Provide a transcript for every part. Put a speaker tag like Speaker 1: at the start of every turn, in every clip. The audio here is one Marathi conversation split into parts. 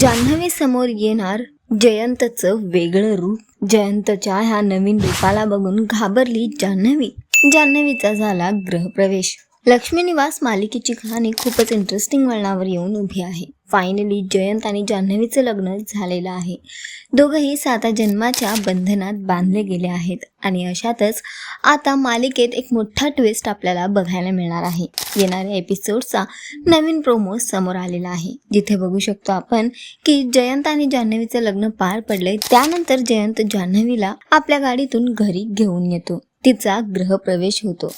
Speaker 1: जान्हवी समोर येणार जयंतचं वेगळं रूप. जयंतच्या ह्या नवीन रूपाला बघून घाबरली जान्हवी. जान्हवीचा झाला ग्रहप्रवेश लक्ष्मी निवास मालिकेची कहाणी खूपच इंटरेस्टिंग वळणावर येऊन उभी आहे. फायनली जयंत आणि जान्हवीचं लग्न झालेलं आहे. दोघंही साता जन्माच्या बंधनात बांधले गेले आहेत आणि अशातच आता मालिकेत एक मोठा ट्विस्ट आपल्याला बघायला मिळणार आहे. येणाऱ्या एपिसोडचा नवीन प्रोमो समोर आलेला आहे. जिथे बघू शकतो आपण की जयंत आणि जान्हवीचं लग्न पार पडले त्यानंतर जयंत जान्हवीला आपल्या गाडीतून घरी घेऊन येतो. तिचा गृहप्रवेश होतो.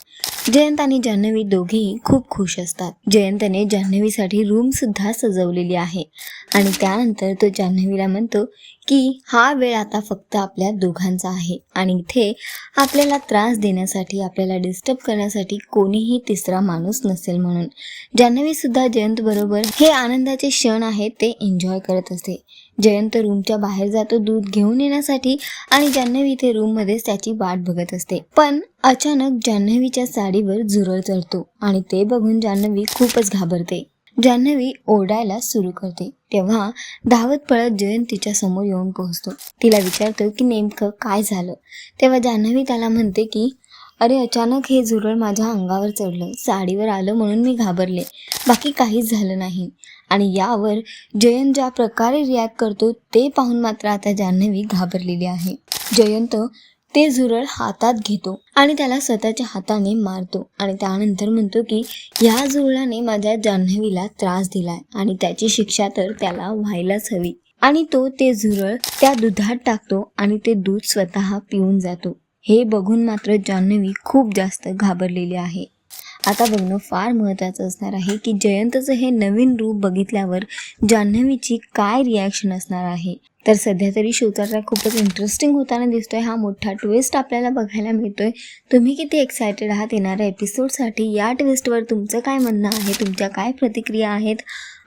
Speaker 1: जयंत आणि जान्हवी दोघेही खूप खुश असतात. जयंतने जान्हवीसाठी रूम सुद्धा सजवलेली आहे. आणि त्यानंतर तो जान्हवीला म्हणतो की हा वेळ आता फक्त आपल्या दोघांचा आहे. आणि इथे आपल्याला त्रास देण्यासाठी आपल्याला डिस्टर्ब करण्यासाठी कोणीही तिसरा माणूस नसेल म्हणून. जान्हवी सुद्धा जयंत बरोबर हे आनंदाचे क्षण आहेत ते एन्जॉय करत असते. जयंत रूमच्या बाहेर जातो दूध घेऊन येण्यासाठी आणि जान्हवी इथे रूममध्येच त्याची वाट बघत असते. पण अचानक जान्हवीच्या साडीवर झुरळ चढतो आणि ते बघून जान्हवी खूपच घाबरते. जान्हवी ओरडायला सुरू करते. तेव्हा धावत पळत जयंत तिच्या समोर येऊन पोहोचतो. तिला विचारतो की नेमकं काय झालं? तेव्हा जान्हवी त्याला म्हणते की अरे अचानक हे झुरळ माझ्या अंगावर चढलं. साडीवर आलं म्हणून मी घाबरले. बाकी काहीच झालं नाही. आणि यावर जयंत ज्या प्रकारे रिॲक्ट करतो ते पाहून मात्र आता जान्हवी घाबरलेली आहे. जयंत ते झुरळ हातात घेतो आणि त्याला स्वतःच्या हाताने मारतो आणि त्यानंतर म्हणतो की ह्या झुरळाने माझ्या जान्हवीला त्रास दिलाय आणि त्याची शिक्षा तर त्याला व्हायलाच हवी. आणि तो ते झुरळ त्या दुधात टाकतो आणि ते दूध स्वतः पिऊन जातो. हे बघून मात्र जान्हवी खूप जास्त घाबरलेली आहे. आता बघणं फार महत्त्वाचं असणार आहे की जयंतचं हे नवीन रूप बघितल्यावर जान्हवीची काय रिॲक्शन असणार आहे? तर सध्या तरी शोचा खूपच इंटरेस्टिंग होताना दिसतोय. हा मोठा ट्विस्ट आपल्याला बघायला मिळतोय. तुम्ही किती एक्सायटेड आहात येणाऱ्या एपिसोडसाठी या ट्विस्टवर तुमचं काय म्हणणं आहे? तुमच्या काय प्रतिक्रिया आहेत?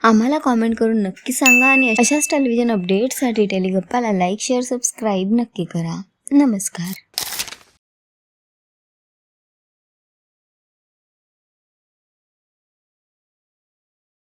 Speaker 1: आम्हाला कॉमेंट करून नक्की सांगा आणि अशाच टेलिव्हिजन अपडेट्ससाठी टेलिगप्पाला लाईक शेअर सबस्क्राईब नक्की करा. नमस्कार.